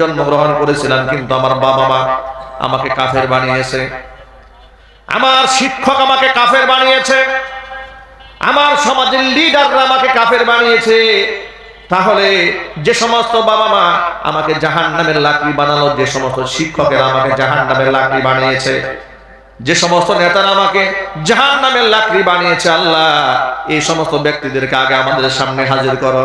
জন্মগ্রহণ করেছিলাম কিন্তু আমার বাবা মা আমাকে কাফের বানিয়েছে। আমার শিক্ষক আমাকে কাফের বানিয়েছে। আমার সমাজের লিডাররা আমাকে কাফের বানিয়েছে। তাহলে যে সমস্ত বাবা মা আমাকে জাহান নামের লাকড়ি বানালো, যে সমস্ত শিক্ষকেরা আমাকে জাহান নামের লাকড়ি বানিয়েছে, যে সমস্ত নেতারা আমাকে জাহান নামের লাকড়ি বানিয়েছে, আল্লাহ, এই সমস্ত ব্যক্তিদেরকে আগে আমাদের সামনে হাজির করো।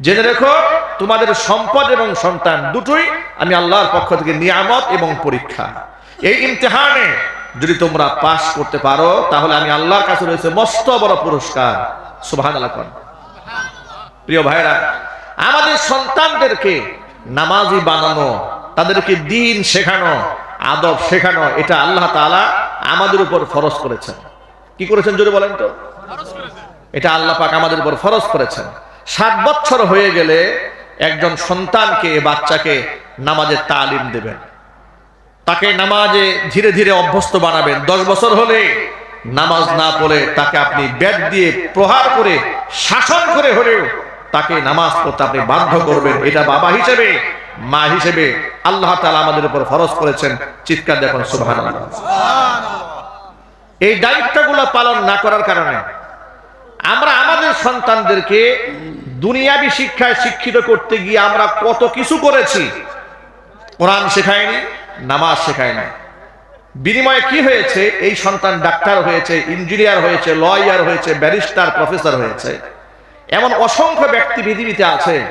জেনে রেখো, তোমাদের সম্পদ এবং সন্তান দুটোই আমি আল্লাহর পক্ষ থেকে নিয়ামত এবং পরীক্ষা। এই ইমতেহানে যদি তোমরা পাশ করতে পারো, তাহলে আমি আল্লাহর কাছে রয়েছে মস্ত বড় পুরস্কার। সুবহান আল্লাহ প্রিয় ভাইরা আমাদের সন্তানদেরকে নামাজি বানানো, তাদেরকে দিন শেখানো, আদব শেখানো, এটা আল্লাহ তাআলা আমাদের উপর ফরজ করেছেন। কি করেছেন যদি বলেন তো? এটা আল্লাহ পাক আমাদের উপর ফরজ করেছেন। ষাট বছর হয়ে গেলে একজন সন্তানকে বাচ্চাকে নামাজের তালিম দেবেন। তাকে নামাজে ধীরে ধীরে অভ্যস্ত বানাবেন। দশ বছর হলে নামাজ না পড়ে তাকে আপনি ব্যাট দিয়ে প্রহার করে শাসন করে হলেও তাকে নামাজ পড়তে আপনি বাধ্য করবেন। এটা বাবা হিসেবে, মা হিসেবে আল্লাহ তাআলা আমাদের উপর ফরজ করেছেন। চিৎকার দেখুন সুবহানাল্লাহ। এই দায়িত্বগুলো পালন না করার কারণে আমরা আমাদের সন্তানদেরকে দুনিয়াবি শিক্ষায় শিক্ষিত করতে গিয়ে আমরা কত কিছু করেছি, কোরআন শেখায়নি, নামাজ শেখায়নি। বিনিময়ে কি হয়েছে? এই সন্তান ডাক্তার হয়েছে, ইঞ্জিনিয়ার হয়েছে, লয়ার হয়েছে, ব্যারিস্টার, প্রফেসর হয়েছে। এমন অসংখ্য ব্যক্তি পৃথিবীতে আছে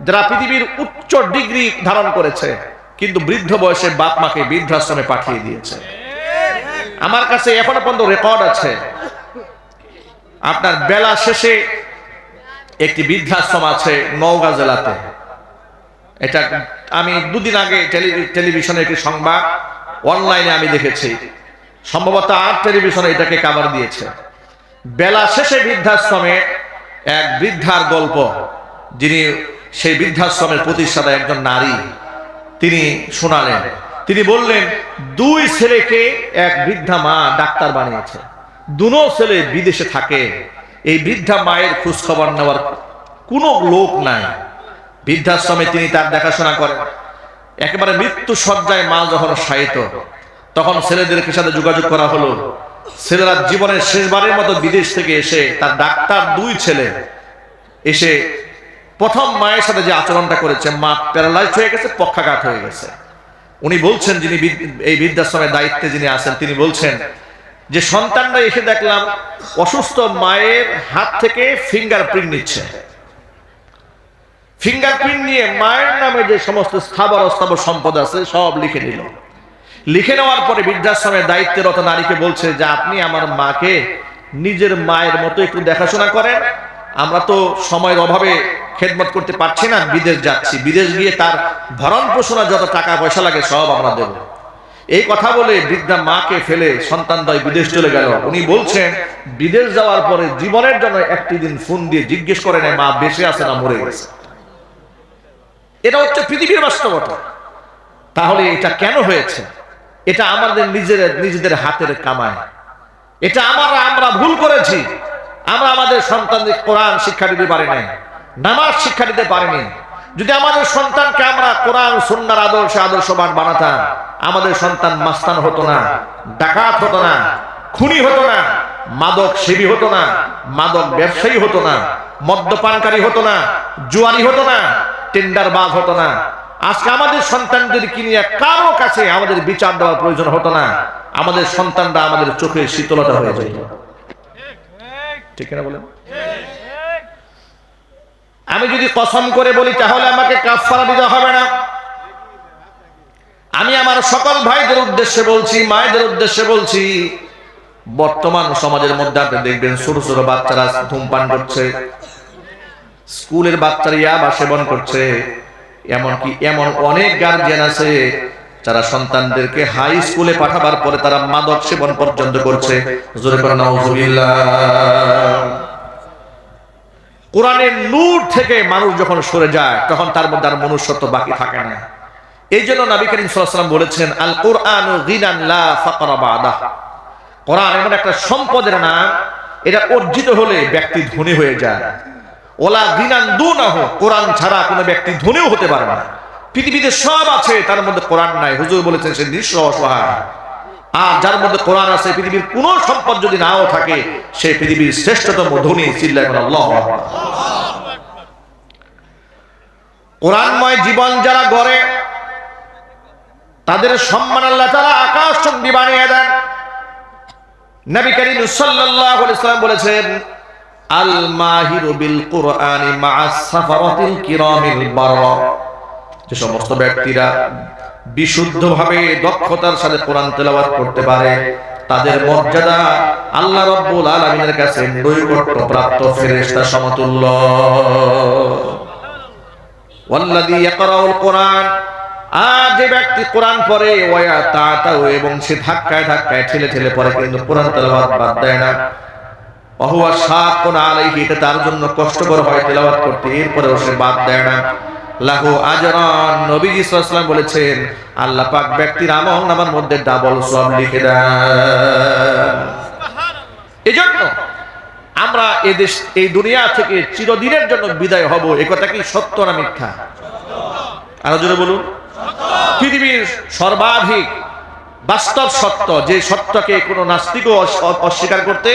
যারা পৃথিবীর উচ্চ ডিগ্রি ধারণ করেছে, কিন্তু বৃদ্ধ বয়সে বাপ মাকে বৃদ্ধাশ্রমে পাঠিয়ে দিয়েছে। আমার কাছে এখনও পর্যন্ত রেকর্ড আছে, আপনার বেলা শেষে একটি বৃদ্ধাশ্রম আছে নওগাঁ জেলাতে। এটা আমি দুদিন আগে টেলি- টেলিভিশনে একটি সংবাদ অনলাইনে আমি দেখেছি। সম্ভবত আর টেলিভিশনে এটাকে কাভার দিয়েছে। বেলা শেষে বৃদ্ধাশ্রমে এক বৃদ্ধার গল্প। যিনি সেই বৃদ্ধাশ্রমের প্রতিষ্ঠাতা একজন নারী, তিনি শোনালেন। তিনি বললেন, দুই ছেলেকে এক বৃদ্ধা মা ডাক্তার বানিয়েছে। দুনো ছেলে বিদেশে থাকে। এই বৃদ্ধা মায়ের খোঁজ খবর নেওয়ার কোনো লোক নাই। বৃদ্ধাশ্রমে তিনি তার দেখাশোনা করেন। একেবারে মৃত্যু সজ্জায় মা যখন শায়িত, তখন ছেলেদেরকে সাথে যোগাযোগ করা হলো। ছেলেরা জীবনের শেষবারের মতো বিদেশ থেকে এসে তার ডাক্তার দুই ছেলে এসে প্রথম মায়ের সাথে যে আচরণটা করেছে, মা প্যারালাইজ হয়ে গেছে, পক্ষাঘাত হয়ে গেছে। উনি বলছেন, যিনি এই বৃদ্ধাশ্রমের দায়িত্বে যিনি আছেন, তিনি বলছেন যে সন্তানরা এসে দেখলাম অসুস্থ মায়ের হাত থেকে ফিঙ্গারপ্রিন্ট নিচ্ছে। ফিঙ্গারপ্রিন্ট নিয়ে মায়ের নামে যে সমস্ত স্থাবর অস্থাবর সম্পদ আছে, সব লিখে নিল। লিখে নেওয়ার পরে বৃদ্ধাশ্রমের দায়িত্বরত নারীকে বলছে যে, আপনি আমার মাকে নিজের মায়ের মতো একটু দেখাশোনা করেন। আমরা তো সময়ের অভাবে খেদমত করতে পারছি না, বিদেশ যাচ্ছি। বিদেশ গিয়ে তার ভরণ পোষণা যত টাকা পয়সা লাগে সব আমরা দেব। এই কথা বলে বৃদ্ধা মাকে ফেলে সন্তানদ্বয় বিদেশ চলে গেল। উনি বলছেন, বিদেশ যাওয়ার পরে জীবনের জন্য একটি দিন ফোন দিয়ে জিজ্ঞেস করে নেয়, মা, বেঁচে আছে না মরে গেছে? এটা হচ্ছে পৃথিবীর বাস্তবতা। তাহলে এটা কেন হয়েছে? এটা আমাদের নিজের নিজেদের হাতের কামায় এটা আমরা আমরা ভুল করেছি। আমরা আমাদের সন্তানদের কোরআন শিক্ষা দিতে পারি নাই, নামাজ শিক্ষা দিতে পারিনি যদি আমাদের সন্তানকে আমরা কোরআন, সুন্নার আদর্শে আদর্শবান বানাতাম, আমাদের সন্তান মাস্তান হতো না, ডাকাত হতো না, খুনি হতো না, মাদক সেবী হতো না, মাদক ব্যবসায়ী হতো না, মদ্যপানকারী হতো না, জুয়ারি হতো না টেন্ডার বাজ হতো না আজকে আমাদের সন্তানদেরকে নিয়ে কারও কাছে আমাদের বিচার দেওয়ার প্রয়োজন হতো না? আমাদের সন্তানরা আমাদের চোখে শীতলতা হয়ে যেত। ঠিক না বলেন? আমি যদি কসম করে বলি, তাহলে আমাকে কাফারা দিতে হবে না। আমি আমার সকল ভাইদের উদ্দেশ্যে বলছি, মায়েদের উদ্দেশ্যে বলছি, বর্তমান সমাজের মধ্যে আপনি দেখবেন, ছোট ছোট বাচ্চারা ধূমপান করছে, স্কুলের বাচ্চারা ইয়াবা সেবন করছে এমনকি এমন অনেক গার্জিয়ান আছে যারা সন্তানদেরকে হাই স্কুলে পাঠাবার পরে তারা মাদক সেবন পর্যন্ত করছে। কোরআনের নূর থেকে মানুষ যখন সরে যায়, তখন তার মধ্যে আর মনুষ্যত্ব বাকি থাকে না। এই জন্য নবী করিম সাল্লাল্লাহু বলেছেন আল কোরআন কোরআন এমন একটা সম্পদের নাম, এটা অর্জিত হলে ব্যক্তি ধনী হয়ে যায়। ওলা গিনান দুনাহ, কোরআন ছাড়া কোনো ব্যক্তি ধনীও হতে পারে না। পৃথিবীতে সব আছে, তার মধ্যে কোরআন নাই। হুজুর বলেছেন সে নিঃস্ব অসহায়। আর যার মধ্যে কোরআন আছে, পৃথিবীর কোনো সম্পদ যদি নাও থাকে, সে পৃথিবীর শ্রেষ্ঠতম ধনী আল্লাহ কোরআনময় জীবন যারা গড়ে, তাদের সম্মান আল্লাহ তারা আকাশ চন্ডী বানিয়ে দেন। নবী করিম সাল্লাম বলেছেন বিল যে সমস্ত ব্যক্তিরা বিশুদ্ধভাবে দক্ষতার সাথে কোরআন তেলাওয়াত করতে পারে, তাদের মর্যাদা আল্লাহ রাব্বুল আলামিনের কাছে প্রাপ্ত সমতুল্য। কোরআন, আর যে ব্যক্তি পড়ে এবং সে ধাক্কায় ধাক্কায় ঠেলে ঠেলে পড়ে, কিন্তু কোরআন তেলাওয়াত বাদ দেয় না। অহুয়া শাকুন আলাইহি এটা তার জন্য কষ্টকর হয় তেলাওয়াত করতে এরপরেও সে বাদ দেয় না। লাহু আজরান সাল্লাল্লাহু আলাইহি বলেছেন আল্লাহ পাক ব্যক্তির আমল নামার মধ্যে ডাবল সওয়াব লিখে দেন। এজন্য আমরা এই দেশ এই দুনিয়া থেকে চিরদিনের জন্য বিদায় হব এ কথা কি সত্য না মিথ্যা? আরও জোরে বলুন। পৃথিবীর সর্বাধিক বাস্তব সত্য যে সত্যকে কোনো নাস্তিকও অস্বীকার করতে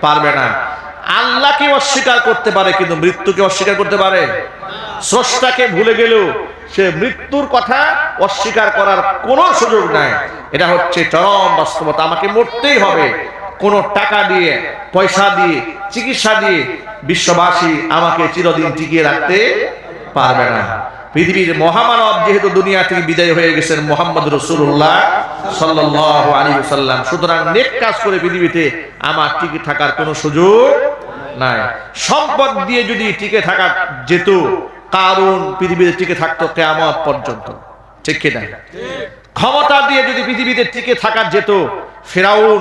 পারবে না। আল্লাহকে অস্বীকার করতে পারে, কিন্তু মৃত্যুকে অস্বীকার করতে পারে। স্রষ্টাকে ভুলে গেলেও সে মৃত্যুর কথা অস্বীকার করার কোনো সুযোগ নাই। এটা হচ্ছে চরম বাস্তবতা। আমাকে মরতেই হবে। কোনো টাকা দিয়ে, পয়সা দিয়ে, চিকিৎসা দিয়ে বিশ্ববাসী আমাকে চিরদিন টিকিয়ে রাখতে পারবে না। পৃথিবীর মহামানব যেহেতু দুনিয়া থেকে বিদায় হয়ে গেছেন মোহাম্মদ রসুল্লাহ সাল্লাহ আলী সাল্লাম সুতরাং নেক কাজ করে পৃথিবীতে আমার টিকে থাকার কোনো সুযোগ নাই। সম্পদ দিয়ে যদি টিকে থাকা যেত কারণ পৃথিবীতে টিকে থাকতো কেয়ামত পর্যন্ত। ঠিক কিনা ক্ষমতা দিয়ে যদি পৃথিবীতে টিকে থাকা যেত, ফেরাউন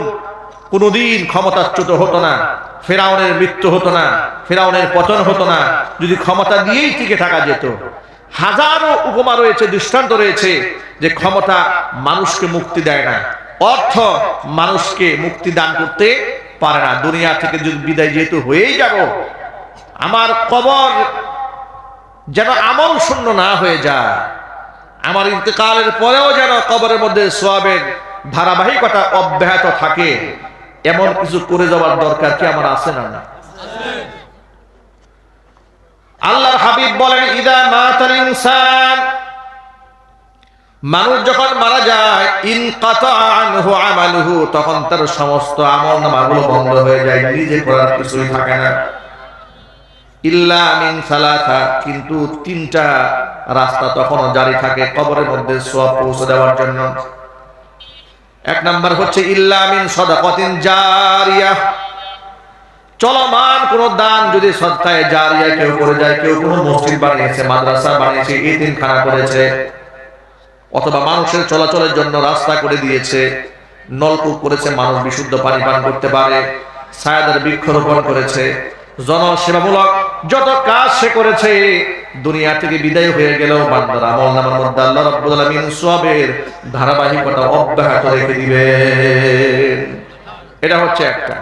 কোনোদিন ক্ষমতাচ্যুত হতো না, ফেরাউনের মৃত্যু হতো না, ফেরাউনের পতন হতো না। যদি ক্ষমতা দিয়েই টিকে থাকা যেত হাজারো উপমা রয়েছে, দৃষ্টান্ত রয়েছে যে ক্ষমতা মানুষকে মুক্তি দেয় না। অর্থ মানুষকে মুক্তি দান করতে পারে না। দুনিয়া থেকে যদি বিদায় যেহেতু হয়েই যাব, আমার কবর যেন আমল শূন্য না হয়ে যায়, আমার ইন্তেকালের পরেও যেন কবরের মধ্যে সোয়াবের ধারাবাহিকতা অব্যাহত থাকে, এমন কিছু করে যাওয়ার দরকার কি আমার আছে না না আল্লাহর হাবিব বলেন, ইদা মাতাল ইনসান। মানুষ যখন মারা যায়, ইন আনহু আমালুহু, তখন তার সমস্ত আমল নামাগুলো বন্ধ হয়ে যায়, নিজে করার কিছুই থাকে না। ইল্লা মিন সালাসা, কিন্তু তিনটা রাস্তা তখনও জারি থাকে কবরের মধ্যে সব পৌঁছে দেওয়ার জন্য। এক নাম্বার হচ্ছে, ইল্লা মিন জারিয়া। চলমান কোন দান যদি সদকায়ে জারিয়া কেউ করে যায়, কেউ কোন মসজিদ বানিয়েছে, মাদ্রাসা বানিয়েছে ইতিমখানা করেছে, অথবা মানুষের চলাচলের জন্য রাস্তা করে দিয়েছে, নলকূপ করেছে, মানুষ বিশুদ্ধ পানি পান করতে পারে, ছায়াদের বৃক্ষরোপণ করেছে, জনসেবামূলক যত কাজ সে করেছে, দুনিয়া থেকে বিদায় হয়ে গেলেও বান্দার ধারাবাহিকতা অব্যাহত রেখে দিবেন। এটা হচ্ছে একটা।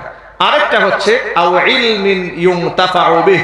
আরেকটা হচ্ছে আও ইলমিন ইউনতাফাউ বিহ